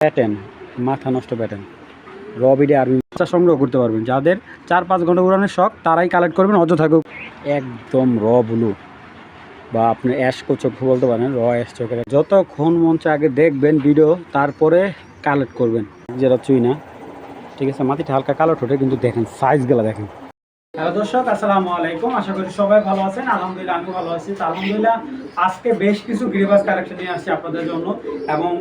Pattern মাথা নষ্ট pattern রবিডে army বাচ্চা সংগ্রহ করতে পারবেন। যাদের চার পাঁচ ঘণ্টা উড়ানোর শখ, তারাই কালেক্ট করবেন। অযথা কেউ একদম র ব্লু। বা আপনি অ্যাশ চোখ বলতে পারেন, র অ্যাশ চোখের যতক্ষণ মঞ্চে আগে দেখবেন ভিডিও তারপরে কালেক্ট করবেন। যেটা চুই না ঠিক আছে, মাটিটা হালকা কালো ঠোঁটে, কিন্তু দেখেন সাইজগুলো দেখেন। হ্যালো দর্শক, আসসালামু আলাইকুম। আশা করি সবাই ভালো আছেন। আলহামদুলিল্লাহ আমি ভালো আছি। আলহামদুলিল্লাহ, আজকে বেশ কিছু গ্রিবাস কালেকশন নিয়ে আসছি আপনাদের জন্য। এবং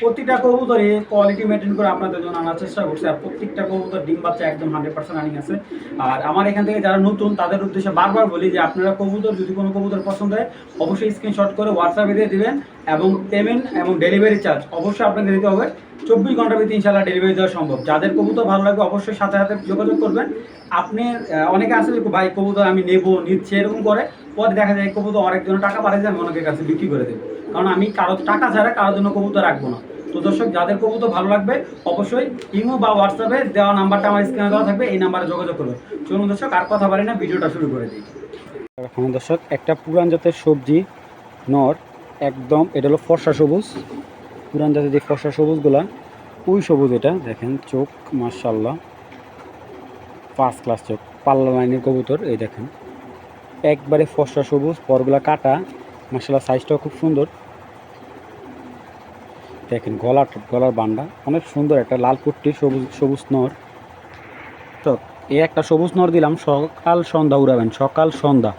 প্রতিটা কবুতরই কোয়ালিটি মেনটেন করে আপনাদের জন্য আনার চেষ্টা করছি, আর প্রত্যেকটা কবুতর ডিম বাচ্চা একদম হান্ড্রেড পার্সেন্ট রানিং আছে। আর আমার এখান থেকে যারা নতুন, তাদের উদ্দেশ্যে বারবার বলি যে আপনারা কবুতর, যদি কোনো কবুতর পছন্দ হয়, অবশ্যই স্ক্রিনশট করে হোয়াটসঅ্যাপে দিয়ে দেবেন এবং পেমেন্ট এবং ডেলিভারি চার্জ অবশ্যই আপনাকে দিতে হবে। চব্বিশ ঘণ্টার ভিতরে ইনশাল্লাহ ডেলিভারি দেওয়া সম্ভব। যাদের কবুতর ভালো লাগবে অবশ্যই সাথে সাথে যোগাযোগ করবেন। আপনি অনেকে আছে যে ভাই কবুতর আমি নেব, নিচ্ছে, এরকম করে। পরে দেখা যায় কবুতর অনেকজন টাকা পাঠিয়ে যায় আমি অনেকের কাছে বিক্রি করে দেবো। কারণ আমি কারও টাকা ছাড়া কারোর জন্য কবুতর রাখব না। তো দর্শক, যাদের কবুতর ভালো লাগবে, অবশ্যই ইমো বা হোয়াটসঅ্যাপে দেওয়া নাম্বারটা আমার স্ক্রিনে দেওয়া থাকবে, এই নাম্বারে যোগাযোগ করবে চলুন দর্শক, আর কথা বলি না, ভিডিওটা শুরু করে দিই। এখন দর্শক, একটা পুরান জাতের সবজি, নর, একদম, এটা হলো ফর্সা সবুজ। পুরান জাতের যে ফর্সা সবুজগুলা, ওই সবুজ এটা, দেখেন, চোখ মার্শাল্লাহ ফার্স্ট ক্লাস চোখ, পাল্লা লাইনের কবুতর, এই দেখেন। একবারে ফর্সা সবুজ, পরগুলা কাটা মার্শাল্লাহ সাইজটাও খুব সুন্দর। দেখেন গলার গলার বান্ডা, অনেক সুন্দর একটা লাল পুট্টি, সবুজ সবুজ নর। তো এই একটা সবুজ নর দিলাম, সকাল সন্ধ্যা উড়াবেন, সকাল সন্ধ্যা।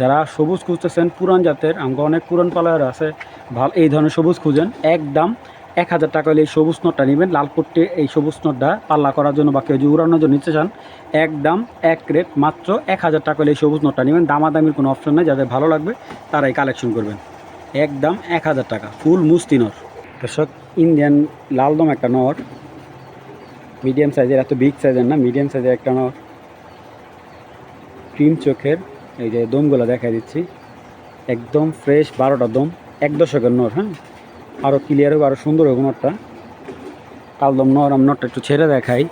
যারা সবুজ খুঁজতেছেন, পুরান জাতের আমাকে অনেক পুরান পালার আছে, ভালো, এই ধরনের সবুজ খুঁজেন। একদম এক হাজার টাকা হলে এই সবুজ নটটা নেবেন, লাল পট্টি, এই সবুজ নটটা পাল্লা করার জন্য বা কেউ যদি উড়ানোর জন্য নিতে চান, একদম এক রেট, মাত্র এক হাজার টাকা হলে এই সবুজ নটটা নেবেন। দামাদামির কোনো অপশন নেই, যাদের ভালো লাগবে তারাই কালেকশন করবেন। একদম এক হাজার টাকা ফুল মুস্তি নর। দর্শক ইন্ডিয়ান লালদম একটা নর। মিডিয়াম সাইজের এত বিগ সাইজের না মিডিয়াম সাইজের একটা নর। ক্রিম চোখের, এই যে দমগুলো দেখাই দিচ্ছি। একদম ফ্রেশ বারোটা দম, এক দশকের নর হ্যাঁ? আরও ক্লিয়ার হবে আরও সুন্দর হবে নরটা। কালদম নর, আমি নরটা একটু ছেড়ে দেখাই।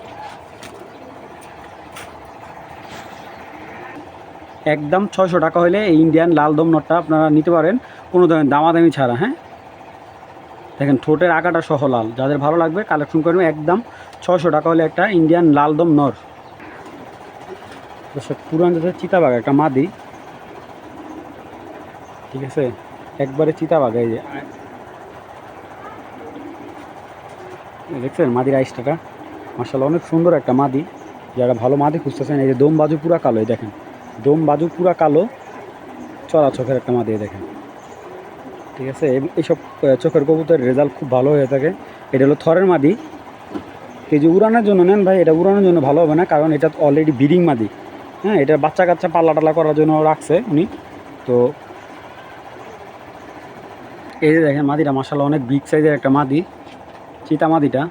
একদম ছয়শো টাকা হলে ইন্ডিয়ান লালদম নটটা আপনারা নিতে পারেন। কোনো ধরনের দামাদামি ছাড়া হ্যাঁ? দেখেন ঠোঁটের আঁকাটা সহ লাল। যাদের ভালো লাগবে কালেকশন করবে একদম ছশো টাকা হলে একটা ইন্ডিয়ান লালদম নর। পুরান জাতের চিতাবাঘ, একটা মাদি। ঠিক আছে? একবারে চিতাবাঘ, এই যে। দেখছেন মাদির আইসটাটা? মার্শাল অনেক সুন্দর একটা মাদি। যারা ভালো মাদি খুঁজতেছেন, এই যে দম বাজু পুরা কালো, এই দেখেন। দম বাজু পুরা কালো, চড়া চোখের একটা মাদি দেখেন। ঠিক আছে? এইসব চোখের কবুতরের রেজাল্ট খুব ভালো হয়ে থাকে। এটা হলো থরের মাদি। এই যে উড়ানোর জন্য নেন ভাই, এটা উড়ানোর জন্য ভালো হবে না, কারণ এটা অলরেডি ব্রিডিং মাদি। হ্যাঁ এটা বাচ্চা কাচ্চা পাল্লা টাল্লা করার জন্য রাখছে উনি। তো, এই যে দেখেন মাদিটা মাসাল্লাহ অনেক বিগ সাইজের একটা মাদি, চিতা মাদিটা।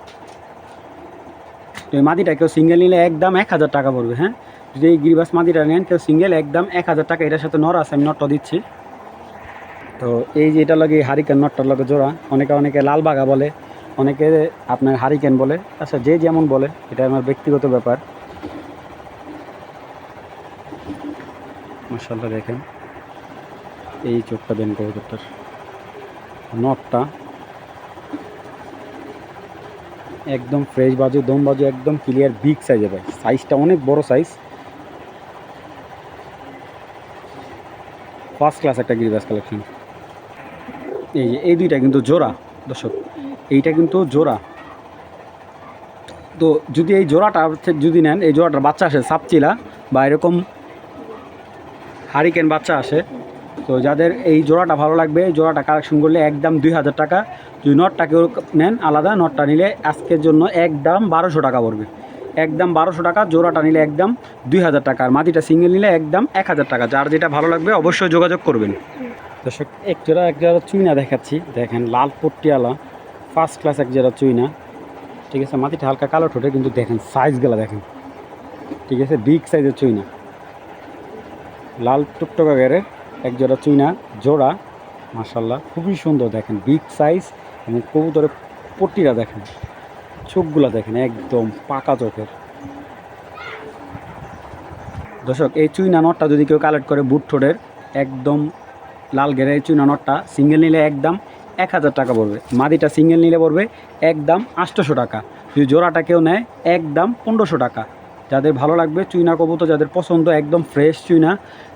তো এই মাদিটা কেউ সিঙ্গেল নিলে একদম এক হাজার টাকা পড়বে হ্যাঁ? যদি এই গিরিবাস মাদিটা নেন, কেউ সিঙ্গেল একদম এক হাজার টাকা, এটার সাথে নর আছে, আমি নটটা দিচ্ছি। তো এই যে এটা লাগে হারিকেন নটটার লাগে জোড়া, অনেকে অনেকে লাল বাঘা বলে, অনেকে আপনার হারিকেন বলে। আচ্ছা যে যেমন বলে, এটা আমার ব্যক্তিগত ব্যাপার। মাসাল্লাহ দেখেন। এই চোখটা দেন কবুতরটার নটটা একদম ফ্রেশ বাজু, দম বাজু, একদম ক্লিয়ার বিগ সাইজে ভাই। সাইজটা অনেক বড় সাইজ ফার্স্ট ক্লাস একটা গিরিবাস কালেকশন এই যে, এই দুইটা কিন্তু জোড়া, দর্শক, এইটা কিন্তু জোড়া। তো যদি এই জোড়াটা যদি নেন, এই জোড়াটার বাচ্চা আসে সাপচিলা বা এরকম হারিকেন বাচ্চা আসে, তো যাদের এই জোড়াটা ভালো লাগবে, এই জোড়াটা কালেকশন করলে একদম দুই হাজার টাকা। যদি নটটা কেউ নেন, আলাদা, নটটা নিলে আজকের জন্য একদম বারোশো টাকা পড়বে। একদম বারোশো টাকা, জোড়াটা নিলে একদম দুই হাজার টাকা। আর মাটিটা সিঙ্গেল নিলে একদম এক হাজার টাকা। যার যেটা ভালো লাগবে, অবশ্যই যোগাযোগ করবেন। দর্শক, এক জোড়া এক জোড়া চুইনা দেখাচ্ছি। দেখেন, লাল পট্টিয়ালা ফার্স্ট ক্লাস এক জোড়া চুইনা। ঠিক আছে, মাটিটা হালকা কালো ঠোঁটে, কিন্তু দেখেন সাইজগুলো দেখেন। ঠিক আছে বিগ সাইজের চুইনা। লাল টুকটকা গেরের এক জোড়া চুইনা, জোড়া মার্শাল্লাহ খুবই সুন্দর দেখেন বিগ সাইজ এবং কবুতরের পট্টিরা দেখেন, চোখগুলা দেখেন, একদম পাকা চোখের। দর্শক, এই চুইনা নটটা যদি কেউ কালেক্ট করে বুট ঠোঁটের, একদম লাল ঘেরে এই চুইনা নটটা সিঙ্গেল নিলে একদম এক হাজার টাকা পড়বে। মাদিটা সিঙ্গেল নিলে পড়বে একদম আটশোশো টাকা। যদি জোড়াটা কেউ নেয় একদম পনেরোশো টাকা। যাদের ভালো লাগবে চুইনা কবুতর, যাদের পছন্দ একদম ফ্রেশ চুইনা,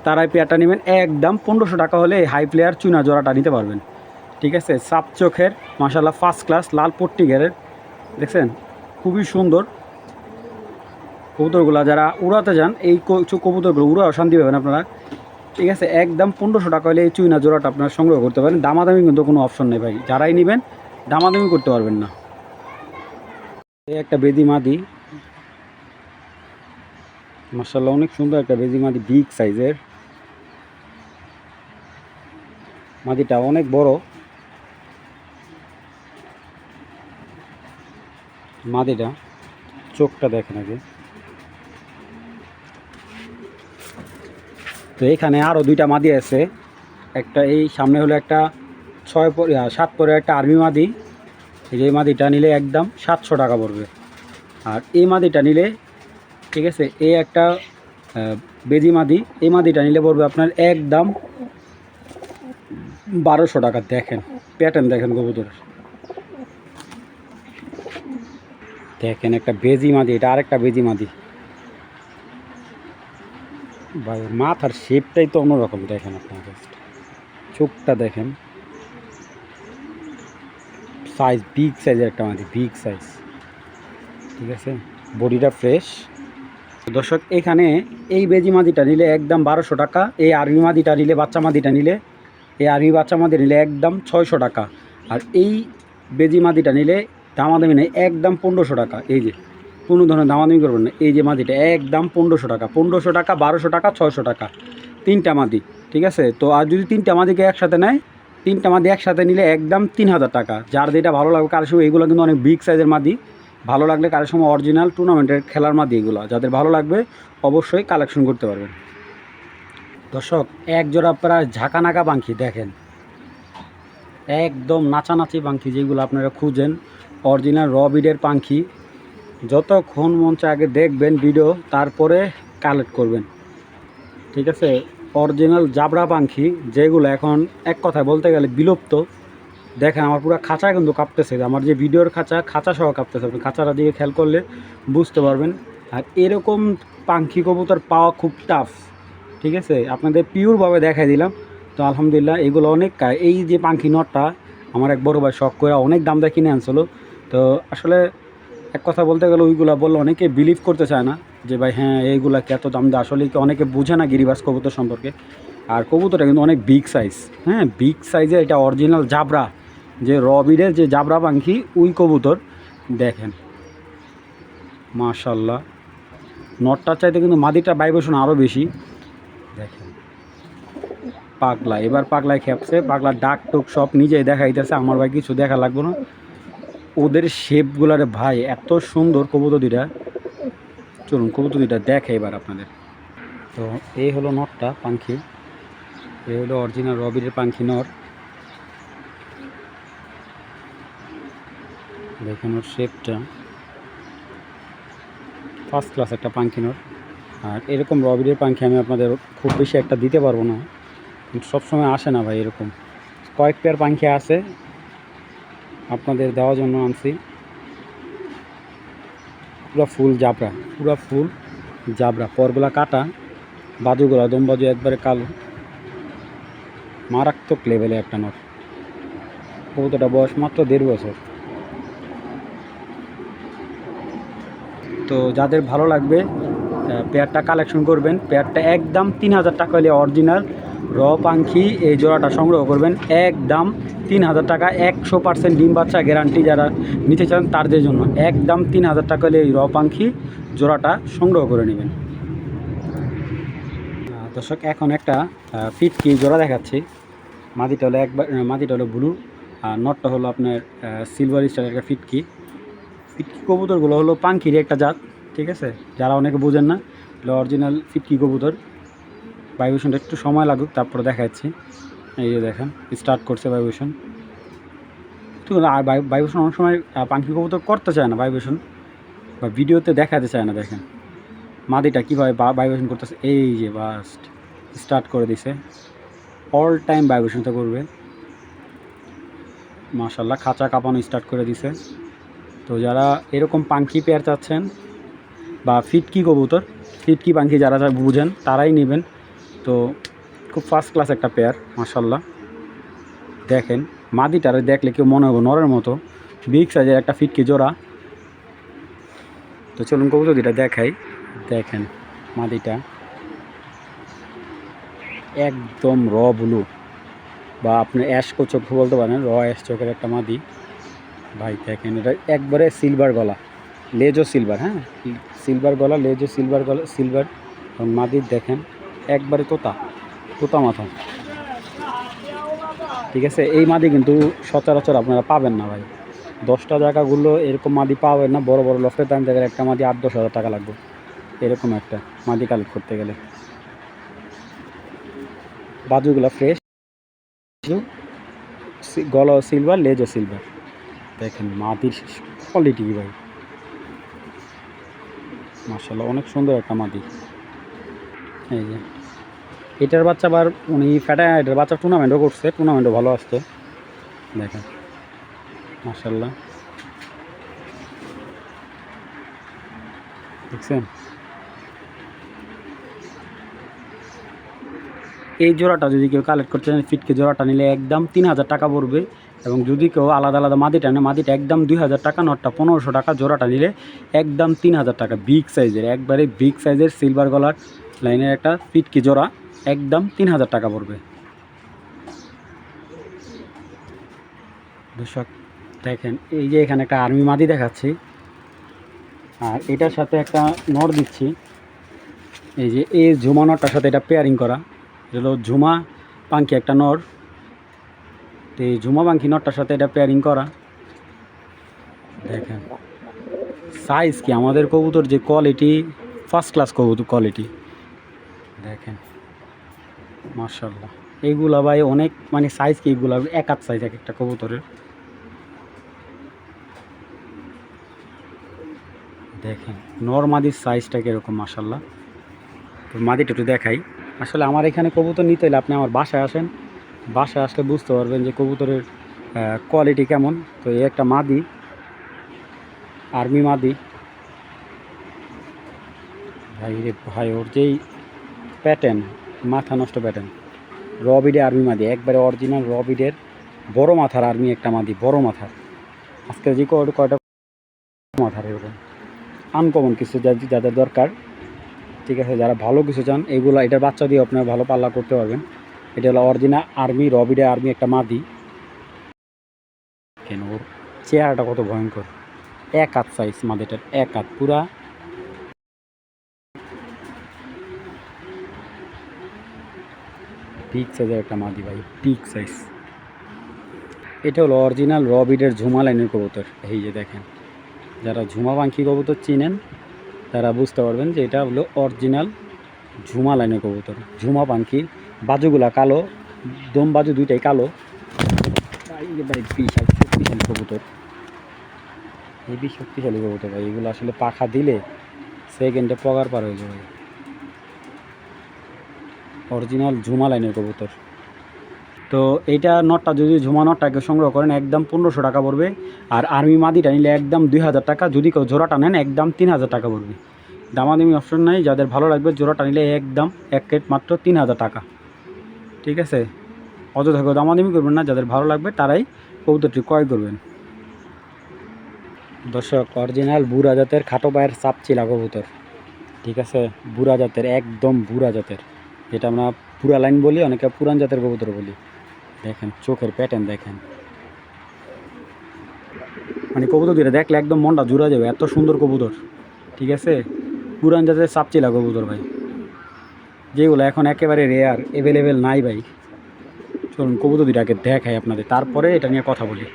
তারাই পেয়ারটা নেবেন। একদম পনেরোশো টাকা হলে এই হাই প্লেয়ার চুইনা জোড়াটা নিতে পারবেন। ঠিক আছে? সাপ চোখের মাসাল্লাহ ফার্স্ট ক্লাস লাল পট্টি ঘেরের দেখছেন? খুবই সুন্দর। কবুতরগুলো যারা উড়াতে যান, এই কবুতরগুলো উড়াও অশান্তি পাবেন আপনারা। ঠিক আছে, একদম পনেরোশো টাকা হলে এই চুইনা জোড়াটা আপনারা সংগ্রহ করতে পারেন। দামাদামি কিন্তু কোনো অপশন নেই ভাই, যারাই নেবেন দামাদামি করতে পারবেন না। এই একটা বেদি মাদি। মার্শাল্লাহ অনেক সুন্দর একটা বেদি মাদি, বিগ সাইজের। মাদিটা অনেক বড়। মাদিটা, চোখটা দেখেন আগে। তো এখানে আরও দুইটা মাদি আছে। একটা এই সামনে হলো একটা ছয় পরে সাত পরে একটা আর্মি মাদি। এই যে মাদিটা নিলে একদম সাতশো টাকা পড়বে। আর এই মাদিটা নিলে, ঠিক আছে, এই একটা বেজি মাদি, এই মাদিটা নিলে পড়বে আপনার একদম বারোশো টাকা। দেখেন প্যাটার্ন দেখেন কবুতরের। দেখেন একটা বেজি মাদি, এটা আরেকটা বেজি মাদি। ভাই, মাথার শেপটাই তো অন্যরকম দেখেন জাস্ট চোখটা দেখেন। সাইজ বিগ সাইজের একটা মাদি বিগ সাইজ ঠিক আছে? বডিটা ফ্রেশ দর্শক, এখানে এই বেজি মাদিটা নিলে একদম বারোশো টাকা, এই আর্মি মাদিটা নিলে, বাচ্চা মাদিটা নিলে, এই আর্মি বাচ্চা মাদি নিলে একদম ছয়শো টাকা। আর এই বেজি মাদিটা নিলে দামাদামি নেই, একদম পনেরোশো টাকা, এই যে। কোনো ধরনের দামাদামি করবেন না। এই যে মাদিটা, একদম পনেরোশো টাকা পনেরোশো টাকা, বারোশো টাকা, ছয়শো টাকা, তিনটা মাদি, ঠিক আছে? তো আর যদি তিনটা মাদিকে একসাথে নেয়, তিনটা মাদি একসাথে নিলে একদম তিন হাজার টাকা। যার যেটা ভালো লাগবে কারোর সময় এগুলো কিন্তু অনেক বিগ সাইজের মাদি। ভালো লাগলে কারোর সময় অরিজিনাল টুর্নামেন্টের খেলার মাদি এগুলো। যাদের ভালো লাগবে, অবশ্যই কালেকশন করতে পারবেন। দর্শক, এক জোড়া প্রায় ঝাঁকানাকা পাখি দেখেন। একদম নাচানাচি পাখি যেগুলো আপনারা খুঁজেন অরিজিনাল র বিডের পাখি যতক্ষণ মন আগে দেখবেন ভিডিও তারপরে কালেক্ট করবেন। ঠিক আছে? অরিজিনাল জাবরা পাখি, যেগুলো এখন এক কথায় বলতে গেলে বিলুপ্ত। দেখেন, আমার পুরো খাঁচা কিন্তু কাঁপতেছে। আমার যে ভিডিওর খাঁচা খাঁচা সহ কাঁপতেছে। আপনি খাঁচাটা দিয়ে খেয়াল করলে বুঝতে পারবেন। আর এরকম পাখি কবুতর পাওয়া খুব টাফ ঠিক আছে? আপনাদের পিওরভাবে দেখাই দিলাম। তো আলহামদুলিল্লাহ, এগুলো অনেক এই যে পাখি নটটা, আমার এক বড় ভাই শখ করে অনেক দাম দিয়ে কিনে আনছিল। তো আসলে এক কথা বলতে গেলে ওইগুলা বললে অনেকে বিলিভ করতে চায় না যে, ভাই হ্যাঁ এইগুলা কত দাম? দেয় আসলে কি? অনেকে বুঝে না গিরিবাস কবুতর সম্পর্কে। আর কবুতরটা কিন্তু অনেক বিগ সাইজ হ্যাঁ? বিগ সাইজের এটা অরিজিনাল জাবরা, যে রবিডের যে জাবরা পাখি ওই কবুতর দেখেন। মাশাল্লাহ নটটার চাইতে কিন্তু মাদিটা ভাইব্রেশন আরও বেশি। দেখেন। পাগলা। এবার পাগলায় খেপছে পাগলা ডাক টুক সব নিজেই দেখাইতেছে। আমার ভাই কিছু দেখা লাগবে না। ওদের শেপগুলারে ভাই, এত সুন্দর কবুতর চলুন কবুতর দেখে এবার আপনাদের। তো এই হলো নটটা পাখি এই হলো অরিজিনাল রবিরের পাখি নর দেখুন ওর শেপটা। ফার্স্ট ক্লাস একটা পাখি নর আর এরকম রবিরের পাখি আমি আপনাদের খুব বেশি একটা দিতে পারব না। কিন্তু সবসময় আসে না ভাই এরকম। কয়েক পেয়ার পাখি আছে। আপনাদের দেওয়ার জন্য আনছি। পুরো ফুল জাবরা, পুরো ফুল জাবরা। পরগুলা কাটা বাজুগুলা দম বাজু, একবারে কালো। মারাত্মক লেভেলে একটা নট কবুতরটা বয়স মাত্র দেড় বছর। তো যাদের ভালো লাগবে পেয়ারটা কালেকশন করবেন। পেয়ারটা একদম তিন হাজার টাকা হলে অরিজিনাল র পাখি এই জোড়াটা সংগ্রহ করবেন একদম তিন হাজার টাকা, একশো পার্সেন্ট ডিম বাচ্চা গ্যারান্টি যারা নিতে চান তাদের জন্য। একদম তিন হাজার টাকা হলে এই র পাখি জোড়াটা সংগ্রহ করে নেবেন। দর্শক, এখন একটা ফিটকি জোড়া দেখাচ্ছি। মাটিটা হলো একবার মাটিটা হলো ব্লু, আর নটটা হলো আপনার সিলভার স্টারের একটা ফিটকি। ফিটকি কবুতরগুলো হলো পাঙ্খির একটা জাত, ঠিক আছে? যারা অনেকে বোঝেন না অরিজিনাল ফিটকি কবুতর। ভাইব্রেশনটা একটু সময় লাগুক, তারপরে দেখা যাচ্ছে এই যে দেখেন স্টার্ট করছে ভাইব্রেশন ঠিক আছে আর ভাইব্রেশন অনেক সময় পাখি কবুতর করতে চায় না ভাইব্রেশন বা ভিডিওতে দেখাতে চায় না, দেখেন। মাদিটা কীভাবে ভাইব্রেশন করতেছে, এই যে বাস্ট স্টার্ট করে দিছে। অল টাইম ভাইব্রেশনটা করবে। মাশাল্লাহ খাঁচা কাঁপানো স্টার্ট করে দিছে। তো যারা এরকম পাঙ্কি পেয়ার চাচ্ছেন, বা ফিটকি কবুতর, ফিটকি যারা যারা বুঝেন, তারাই নেবেন। তো খুব ফার্স্ট ক্লাস একটা পেয়ার মাশাল্লাহ দেখেন, মাদিটারে দেখলে কেউ মনে হবে নরের মতো। বিগ সাইজের একটা ফিটকি জোড়া। তো চলুন কবুতর দুটা দেখাই। দেখেন, মাদিটা একদম র ব্লু বা আপনি অ্যাশ চোখ বলতে পারেন র অ্যাশ চোখের একটা মাদি। ভাই, দেখেন, এটা একবারে সিলভার গলা। লেজও সিলভার হ্যাঁ? সিলভার গলা লেজও সিলভার গলা সিলভার মাদির দেখেন একবারে তোতা তোতা মাথা। ঠিক আছে? এই মাদি কিন্তু সচরাচর আপনারা পাবেন না ভাই। দশটা জায়গাগুলো এরকম মাদি পাবেন না, বড় বড় লফটের দাম দেখেন একটা মাদি আট, দশ হাজার টাকা লাগবে। এরকম একটা মাদি কালেক্ট করতে গেলে। বাজুগুলো ফ্রেশ গলা সিলভার লেজও সিলভার দেখেন, মাদির কোয়ালিটি ভাই? মার্শাল্লাহ অনেক সুন্দর একটা মাদি। এই যে। এটার বাচ্চা আবার উনি ফ্যাটা এটার বাচ্চা টুর্নামেন্টও করছে টুর্নামেন্টও ভালো আসছে। দেখেন। মার্শাল্লাহ দেখছেন? এই জোড়াটা যদি কেউ কালেক্ট করতে চান ফিটকে জোড়াটা নিলে একদম তিন হাজার টাকা পড়বে। এবং যদি কেউ আলাদা আলাদা মাদিটা নেয় মাদিটা একদম দুই হাজার টাকা, নটটা পনেরোশো টাকা, জোড়াটা নিলে একদম তিন হাজার টাকা। বিগ সাইজের একবারে বিগ সাইজের সিলভার গলার লাইনের একটা ফিটকি জোড়া, একদম তিন হাজার টাকা পড়বে। দর্শক, দেখেন, এই যে এখানে একটা আর্মি মাদি দেখাচ্ছি। আর এটার সাথে একটা নর দিচ্ছি। এই যে এই ঝুমা নটটার সাথে এটা পেয়ারিং করা। হলো ঝুমা পাঙ্কি একটা নর। তো এই ঝুমা পাঙ্কি নটটার সাথে এটা পেয়ারিং করা। দেখেন সাইজ কি? আমাদের কবুতর যে কোয়ালিটি ফার্স্ট ক্লাস কবুতর কোয়ালিটি দেখেন মার্শাল্লাহ এইগুলা ভাই অনেক মানে সাইজ কি এইগুলা এক হাত সাইজ এক একটা কবুতরের। দেখেন, নর মাদির সাইজটা কীরকম মার্শাল্লাহ তো মাদিটা একটু দেখাই। আসলে আমার এখানে কবুতর নিতে হলে আপনি আমার বাসায় আসেন। বাসায় আসলে বুঝতে পারবেন যে কবুতরের কোয়ালিটি কেমন। তো এই একটা মাদি আর্মি মাদি। ভাই রে ভাই, ওর যেই প্যাটার্ন মাথা নষ্ট প্যাটার্ন রবিডে আর্মি মাদি, একবারে অরিজিনাল রবিডের বড় মাথার আর্মি একটা মাদি, বড় মাথার। আজকে যে কয়টা মাথার এরকম। আনকমন কিছু যাদের দরকার, ঠিক আছে, যারা ভালো কিছু চান, এগুলো এটার বাচ্চা দিয়ে আপনারা ভালো পাল্লা করতে পারবেন। এটা হলো অরিজিনাল আর্মি রবিডে আর্মি একটা মাদি। কেন ওর চেহারাটা কত ভয়ঙ্কর। এক হাত সাইজ মাদিটার, এক হাত, পুরা পিক সাইজের একটা মাদি ভাই পিক সাইজ এটা হলো অরিজিনাল রবিডের ঝুমা লাইনের কবুতর। এই যে দেখেন, যারা ঝুমা পাখি কবুতর চিনেন, তারা বুঝতে পারবেন যে এটা হলো অরিজিনাল ঝুমা লাইনের কবুতর। ঝুমা পাখি, বাজুগুলা কালো, দম বাজু দুইটাই কালো। বিশাল, শক্তিশালী কবুতর। হেবি শক্তিশালী কবুতর ভাই, এগুলো আসলে পাখা দিলে সেকেন্ডে পগার পার হয়ে যাবে। অরিজিনাল ঝুমা লাইনের কবুতর। তো এইটা নটটা যদি ঝুমা নটটাকে সংগ্রহ করেন, একদম পনেরোশো টাকা পড়বে। আর আর্মি মাদিটা নিলে একদম দুই হাজার টাকা। যদি কেউ জোড়াটা নেন, একদম তিন হাজার টাকা পড়বে। দামাদামি অপশন নাই, যাদের ভালো লাগবে জোড়াটা নিলে একদম এক কেট মাত্র তিন হাজার টাকা। ঠিক আছে? অযথা কেউ দামাদামি করবেন না, যাদের ভালো লাগবে তারাই কবুতরটি ক্রয় করবেন। দর্শক, অরিজিনাল বুড়া জাতের খাটো পায়ের চাপচিলা কবুতর। ঠিক আছে? বুড়া জাতের, একদম বুড়া জাতের। যেটা আমরা পুরা লাইন বলি অনেকে পুরান জাতের কবুতর বলি। দেখেন, চোখের প্যাটার্ন দেখেন। মানে কবুতর দুটো দেখলে একদম মনটা জুড়া যাবে, এত সুন্দর কবুতর, ঠিক আছে? পুরান জাতের সাপচিলা কবুতর ভাই। যেগুলো এখন একেবারে রেয়ার অ্যাভেলেবেল নাই ভাই। চলুন কবুতর দুটাকে দেখাই আপনাদের, তারপরে এটা নিয়ে কথা বলি।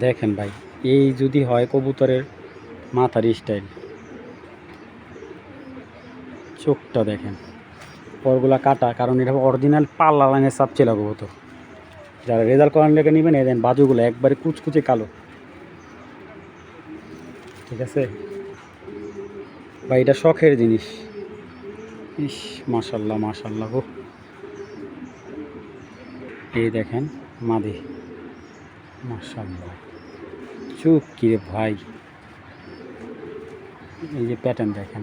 দেখেন ভাই, এই যদি হয় কবুতরের মাথার স্টাইল চোখটা দেখেন। পরগুলা কাটা, কারণ এটা অরিজিনাল পাল্লা লাইনের সাপ ছিল কবুতর যারা রেজাল্ট করার লেগে নেবেন, এই দেন বাজুগুলো একবারে কুচকুচে কালো। ঠিক আছে? বা এটা শখের জিনিস। ইস, মাশাল্লাহ মাশাল্লাহ গো। এই দেখেন, মাদি। মাশাল্লাহ। চুপ কিরে ভাই। এই যে প্যাটার্ন দেখেন।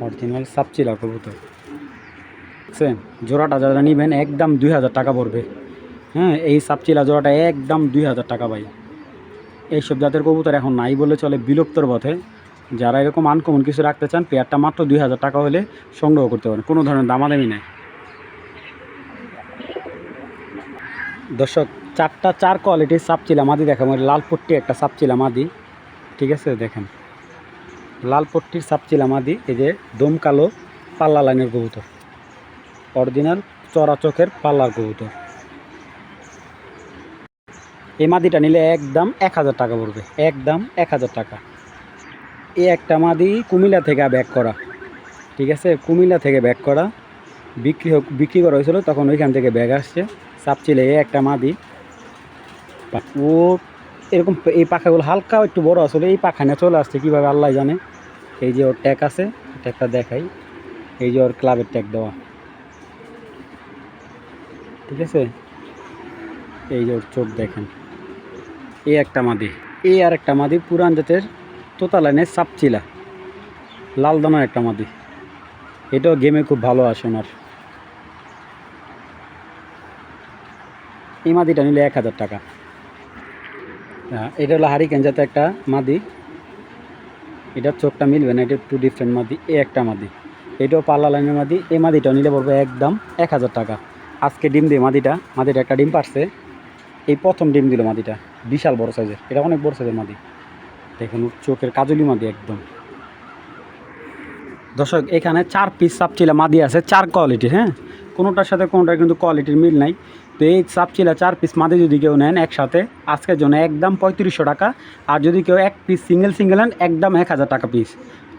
অরিজিনাল সাপচিলা কবুতর। বুঝছেন জোড়াটা যারা নেবেন একদম দুই হাজার টাকা পড়বে। হ্যাঁ এই সাপচিলা জোড়াটা একদম দুই হাজার টাকা ভাই। এইসব জাতের কবুতর এখন নাই বলে চলে বিলুপ্তর পথে। যারা এরকম আনকমন কিছু রাখতে চান, পেয়ারটা মাত্র দুই হাজার টাকা হলে সংগ্রহ করতে পারেন। কোনো ধরনের দামাদামি নেই। দর্শক, চারটা চার কোয়ালিটির সাপচিলা মাদি দেখেন লাল পট্টি একটা সাপচিলা মাদি। ঠিক আছে, দেখেন। লাল পট্টির সাপচিলা মাদি এই যে দম কালো পাল্লা লাইনের কবুতর। অরিজিনাল চোখের পাল্লার কবুতর। এই মাদিটা নিলে একদম এক হাজার টাকা পড়বে, একদম এক হাজার টাকা। এই একটা মাদি কুমিল্লা থেকে ব্যাক করা, ঠিক আছে? কুমিল্লা থেকে ব্যাক করা, বিক্রি হোক, বিক্রি করা হয়েছিল, তখন ওইখান থেকে ব্যাগ আসছে। সাপচিলে এই একটা মাদি। ও, এরকম এই পাখাগুলো হালকা একটু বড় আসলে এই পাখা নিয়ে চলে আসছে, কীভাবে আল্লাহ জানে? এই যে ওর ট্যাগ আছে ট্যাগটা দেখাই। এই যে ওর ক্লাবের ট্যাগ দেওয়া। ঠিক আছে? এই যে ওর চোখ দেখেন। এই একটা মাদি। এই আর একটা মাদি পুরান জাতের তোতা লাইনের সাপচিলা। লাল দানার একটা মাদি। এটাও গেমে খুব ভালো আসে ওনার। এই মাদিটা নিলে এক হাজার টাকা। হ্যাঁ, এটা হলো হারিকেন জাতে একটা মাদি। এটার চোখটা মিলবে না, এটা টু ডিফারেন্ট মাদি এ একটা মাদি। এটাও পাল্লা লাইনের মাদি, এই মাদিটাও নিলে পড়বে একদম এক হাজার টাকা। আজকে ডিম দিয়ে মাদিটা মাদিটা একটা ডিম পারছে এই প্রথম ডিম দিল মাদিটা, বিশাল বড় সাইজের, এটা অনেক বড় সাইজের মাদি। দেখুন চোখের কাজলি মাদি একদম। দর্শক, এখানে চার পিস সাপচিলা মাদি আছে, চার কোয়ালিটির হ্যাঁ? কোনোটার সাথে কোনোটার কিন্তু কোয়ালিটির মিল নাই। তো এই সাপচিলা চার পিস মাদি যদি কেউ নেন একসাথে আজকের জন্য একদম পঁয়ত্রিশশো টাকা। আর যদি কেউ এক পিস সিঙ্গেল সিঙ্গেল নেন, একদম এক হাজার টাকা পিস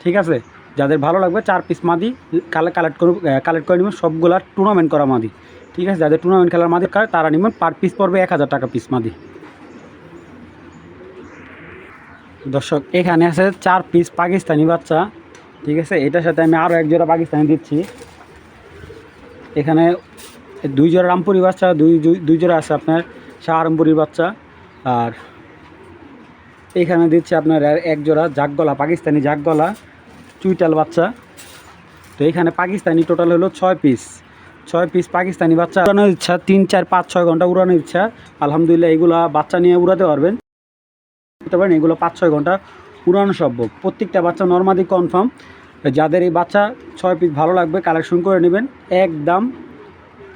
ঠিক আছে? যাদের ভালো লাগবে, চার পিস মাদি কালে কালেক্ট করে কালেক্ট করে নেবেন সবগুলা টুর্নামেন্ট করা মাদি। ঠিক আছে? যাদের টুর্নামেন্ট খেলার মাদি তারা নেবেন পার পিস পড়বে এক হাজার টাকা পিস মাদি। দর্শক, এখানে আছে চার পিস পাকিস্তানি বাচ্চা। ঠিক আছে? এটার সাথে আমি আরও এক জোড়া পাকিস্তানি দিচ্ছি। এখানে দুই জোড়া রামপুরি বাচ্চা, দুই দুই- জোড়া আছে আপনার শাহরামপুরির বাচ্চা। আর এখানে দিচ্ছে আপনার এক জোড়া জাগগলা, পাকিস্তানি জাগগলা, চুইটাল বাচ্চা। তো এখানে পাকিস্তানি টোটাল হলো ছয় পিস। ছয় পিস পাকিস্তানি বাচ্চা। উড়ানোর ইচ্ছা, তিন, চার, পাঁচ, ছয় ঘণ্টা উড়ানোর ইচ্ছা। আলহামদুলিল্লাহ এগুলা বাচ্চা নিয়ে উড়াতে পারবেন। করতে পারেন, এগুলো পাঁচ, ছয় ঘণ্টা উড়ানো সম্ভব। প্রত্যেকটা বাচ্চা নর্মাদি কনফার্ম যাদের এই বাচ্চা ছয় পিস ভালো লাগবে কালেকশন করে নেবেন। একদম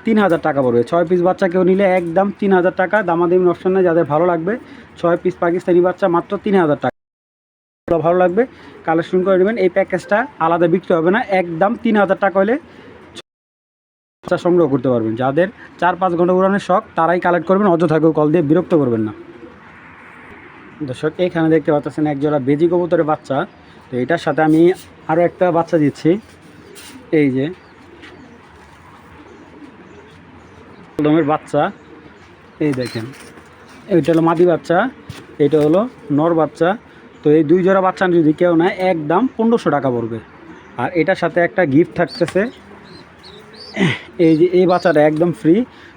তিন হাজার টাকা পড়বে। ছয় পিস বাচ্চা কেউ নিলে একদম তিন হাজার টাকা। দামাদামি অপশন নেই, যাদের ভালো লাগবে, ছয় পিস পাকিস্তানি বাচ্চা মাত্র তিন হাজার টাকা ভালো লাগবে কালেকশন করে নেবেন। এই প্যাকেজটা আলাদা বিক্রি হবে না, একদম তিন হাজার টাকা হলে বাচ্চা সংগ্রহ করতে পারবেন। যাদের চার পাঁচ ঘণ্টা উড়ানোর শখ, তারাই কালেক্ট করবেন, অযথা কেউ কল দিয়ে বিরক্ত করবেন না। দর্শক, এখানে দেখতে পাচ্ছেন এক জোড়া বেজি কবুতরের বাচ্চা। তো এটার সাথে আমি আরও একটা বাচ্চা দিচ্ছি। এই যে দমের বাচ্চা। এই দেখেন, এইটা হলো মাদি বাচ্চা এটা হলো নর বাচ্চা। তো এই দুই জোড়া বাচ্চা যদি কেউ নেয় একদম পনেরোশো টাকা পড়বে। আর এটার সাথে একটা গিফট থাকতেছে। এই যে, এই বাচ্চাটা একদম ফ্রি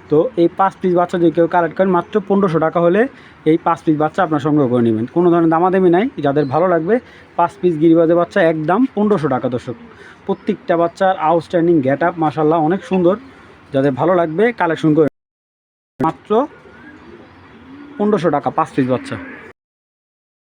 তো এই পাঁচ পিস বাচ্চা যদি কেউ কালেক্ট করেন, মাত্র পনেরোশো টাকা হলে এই পাঁচ পিস বাচ্চা আপনার সংগ্রহ করে নেবেন। কোনো ধরনের দামাদামি নাই, যাদের ভালো লাগবে, পাঁচ পিস গিরিবাজের বাচ্চা একদম পনেরোশো টাকা দর্শক। প্রত্যেকটা বাচ্চার আউটস্ট্যান্ডিং গেট আপ মাসাল্লাহ অনেক সুন্দর। যাদের ভালো লাগবে কালেকশন করে মাত্র পনেরোশো টাকা পাঁচ পিস বাচ্চা।